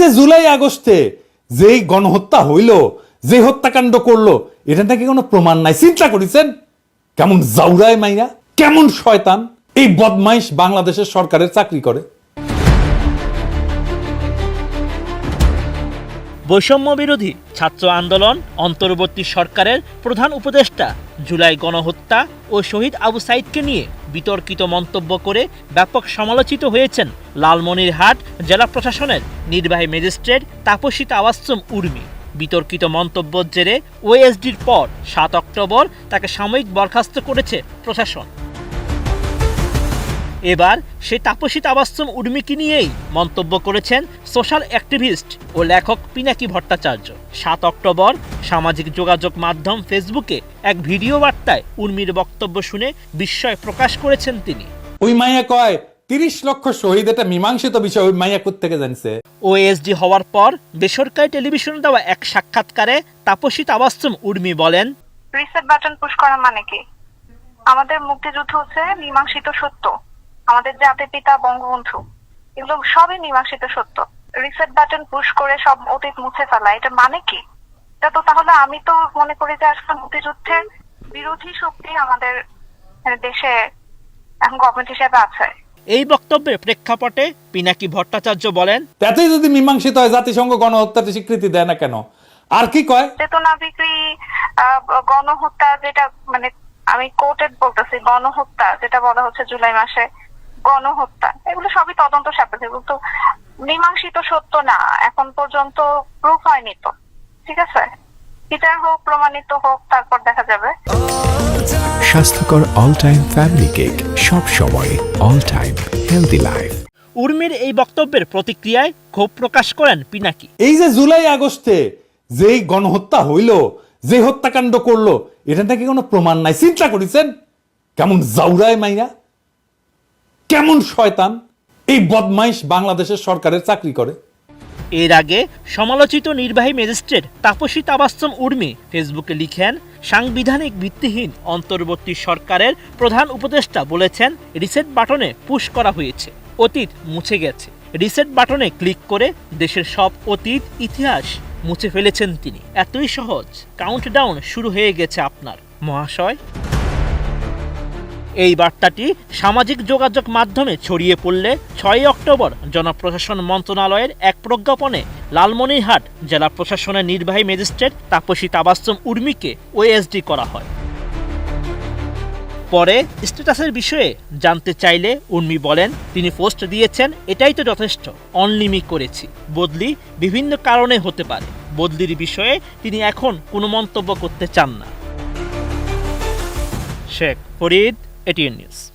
যে জুলাই আগস্টে যে গণহত্যা হইল যে হত্যাকাণ্ড করল, এটা নাকি কোনো প্রমাণ নাই। চিন্তা করেছেন? কেমন জাউরায় মাইয়া কেমন শয়তান, এই বদমাইশ বাংলাদেশের সরকারের চাকরি করে। বৈষম্য বিরোধী ছাত্র আন্দোলন অন্তর্বর্তী সরকারের প্রধান উপদেষ্টা জুলাই গণহত্যা ও শহীদ আবু সাইদকে নিয়ে বিতর্কিত মন্তব্য করে ব্যাপক সমালোচিত হয়েছেন লালমনিরহাট জেলা প্রশাসনের নির্বাহী ম্যাজিস্ট্রেট তাপসী তাওয়াস্সুম উর্মি। বিতর্কিত মন্তব্যের জেরে ওএসডির পর সাত অক্টোবর তাকে সাময়িক বরখাস্ত করেছে প্রশাসন। এবার সেই তাপসী তাবাস্সুম উর্মিকে নিয়েই মন্তব্য করেছেন সোশ্যাল অ্যাক্টিভিস্ট ও লেখক পিনাকি ভট্টাচার্য। সাত অক্টোবর সামাজিক যোগাযোগ মাধ্যম ফেসবুকে এক ভিডিও বার্তায় উর্মির বক্তব্য শুনে বিস্ময় প্রকাশ করেছেন তিনি। ওই মাইয়া কয় তিরিশ লক্ষ শহীদ এটা মীমাংসিত বিষয় ওই মাইয়া থেকে জানছে? ওএসডি হওয়ার পর বেসরকারি টেলিভিশনে দেওয়া এক সাক্ষাৎকারে তাপসী তাবাস্সুম উর্মি বলেন রিসেট বাটন পুশ করা মানে কি? আমাদের মুক্তিযুদ্ধ হচ্ছে মীমাংসিত সত্য। আমাদের জাতির পিতা বঙ্গবন্ধু এগুলো সবই মীমাংসিত সত্য। রিসেট বাটন পুশ করে সব অতীত মুছে ফেলা এটা মানে কি? এটা তো তাহলে আমি তো মনে করি যে আসলে মুক্তিযুদ্ধের বিরোধী শক্তি আমাদের দেশে এখন গভর্নমেন্ট হিসেবে আছে। এই বক্তব্যের প্রেক্ষাপটে পিনাকি ভট্টাচার্য বলেন তাতেই যদি মীমাংসিত হয় জাতিসংঘ গণহত্যার স্বীকৃতি দেয় না কেন? আর কি কয়? চেতনা বিক্রি আহ, গণহত্যা যেটা মানে আমি কোর্টেড বলতেছি গণহত্যা যেটা বলা হচ্ছে জুলাই মাসে গণহত্যা এগুলো সবই তদন্ত সাপেক্ষে এগুলো তো মীমাংসিত সত্য না এখন পর্যন্ত প্রুফ হয়নি তো ঠিক আছে? হোক প্রমাণিত হোক তারপর দেখা যাবে। স্বাস্থ্যকর অল টাইম ফ্যামিলি কেক সব সময় অল টাইম হেলদি লাইফ উর্মির এই বক্তব্যের প্রতিক্রিয়ায় ক্ষোভ প্রকাশ করেন পিনাকি। এই যে জুলাই আগস্টে যেই গণহত্যা হইল যে হত্যাকাণ্ড করল এটা নাকি কোনো প্রমাণ নাই? চিন্তা করেছেন? কেমন জাউরায় মাইয়া কেমন শয়তান এই বদমাইশ বাংলাদেশের সরকারের চাকরি করে? এর আগে সমালোচিত নির্বাহী ম্যাজিস্ট্রেট তাপসী তাবাস্তম উর্মি ফেসবুকে লিখেন, সাংবিধানিক ভিত্তিহীন অন্তর্বর্তী সরকারের প্রধান উপদেষ্টা বলেছেন, রিসেট বাটনে পুশ করা হয়েছে, অতীত মুছে গেছে। রিসেট বাটনে ক্লিক করে দেশের সব অতীত, ইতিহাস মুছে ফেলেছেন তিনি। এতই সহজ কাউন্টডাউন শুরু হয়ে গেছে আপনার। মহাশয় এই বার্তাটি সামাজিক যোগাযোগ মাধ্যমে ছড়িয়ে পড়লে ছয় অক্টোবর জনপ্রশাসন মন্ত্রণালয়ের এক প্রজ্ঞাপনে লালমনিরহাট জেলা প্রশাসনের নির্বাহী ম্যাজিস্ট্রেট তাপসী তাবাস্তম উর্মিকে ওএসডি করা হয়। পরে স্ট্যাটাসের বিষয়ে জানতে চাইলে উর্মি বলেন, তিনি পোস্ট দিয়েছেন, এটাই তো যথেষ্ট অনলিমি করেছি। বদলি বিভিন্ন কারণে হতে পারে। বদলির বিষয়ে তিনি এখন কোনো মন্তব্য করতে চান না। Sheikh Farid ATN News.